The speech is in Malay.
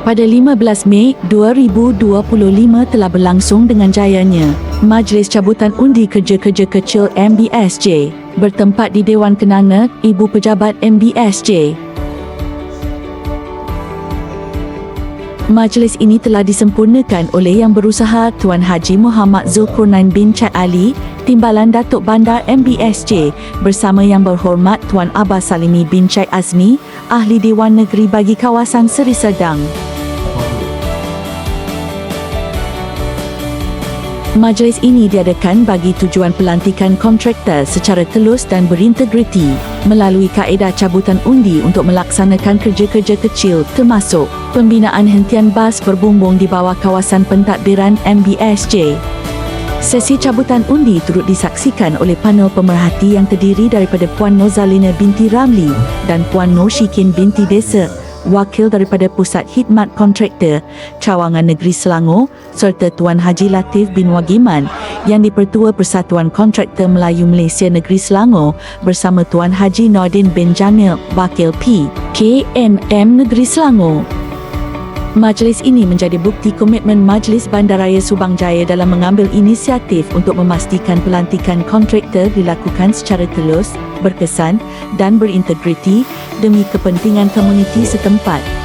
Pada 15 Mei 2025 telah berlangsung dengan jayanya Majlis Cabutan Undi Kerja-Kerja Kecil MBSJ bertempat di Dewan Kenanga Ibu Pejabat MBSJ. Majlis ini telah disempurnakan oleh Yang Berusaha Tuan Haji Muhammad Zulkarnain bin Chat Ali, Timbalan Datuk Bandar MBSJ bersama Yang Berhormat Tuan Abbas Salimi bin Chat Azmi, Ahli Dewan Negeri bagi kawasan Seri Sedang. Majlis ini diadakan bagi tujuan pelantikan kontraktor secara telus dan berintegriti melalui kaedah cabutan undi untuk melaksanakan kerja-kerja kecil termasuk pembinaan hentian bas berbumbung di bawah kawasan pentadbiran MBSJ. Sesi cabutan undi turut disaksikan oleh panel pemerhati yang terdiri daripada Puan Nozalina binti Ramli dan Puan Nur Syikin binti Desa, wakil daripada Pusat Khidmat Kontraktor Cawangan Negeri Selangor serta Tuan Haji Latif bin Wagiman yang dipertua Persatuan Kontraktor Melayu Malaysia Negeri Selangor bersama Tuan Haji Nordin bin Jamil, wakil P. KMM Negeri Selangor. Majlis ini menjadi bukti komitmen Majlis Bandaraya Subang Jaya dalam mengambil inisiatif untuk memastikan pelantikan kontraktor dilakukan secara telus, berkesan dan berintegriti demi kepentingan komuniti setempat.